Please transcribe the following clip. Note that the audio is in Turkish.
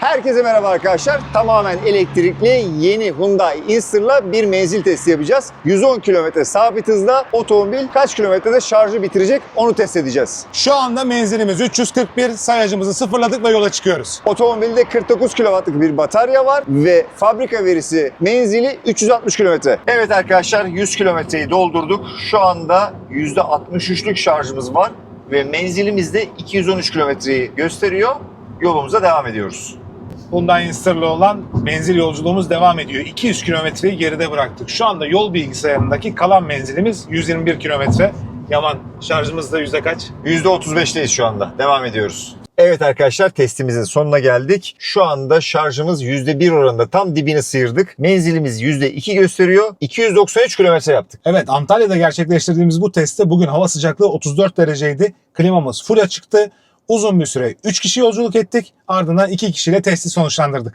Herkese merhaba arkadaşlar. Tamamen elektrikli yeni Hyundai Inster'la bir menzil testi yapacağız. 110 km sabit hızla otomobil kaç kilometrede şarjı bitirecek onu test edeceğiz. Şu anda menzilimiz 341, sayacımızı sıfırladık ve yola çıkıyoruz. Otomobilde 49 kW'lık bir batarya var ve fabrika verisi menzili 360 km. Evet arkadaşlar 100 kilometreyi doldurduk. Şu anda %63'lük şarjımız var ve menzilimiz de 213 kilometreyi gösteriyor. Yolumuza devam ediyoruz. Hyundai Inster'lı olan menzil yolculuğumuz devam ediyor. 200 kilometreyi geride bıraktık. Şu anda yol bilgisayarındaki kalan menzilimiz 121 kilometre. Yaman şarjımız da yüzde kaç? %35'teyiz şu anda. Devam ediyoruz. Evet arkadaşlar testimizin sonuna geldik. Şu anda şarjımız %1 oranında tam dibini sıyırdık. Menzilimiz %2 gösteriyor. 293 kilometre yaptık. Evet Antalya'da gerçekleştirdiğimiz bu testte bugün hava sıcaklığı 34 dereceydi. Klimamız full açıktı. Uzun bir süre 3 kişi yolculuk ettik. Ardından 2 kişiyle testi sonuçlandırdık.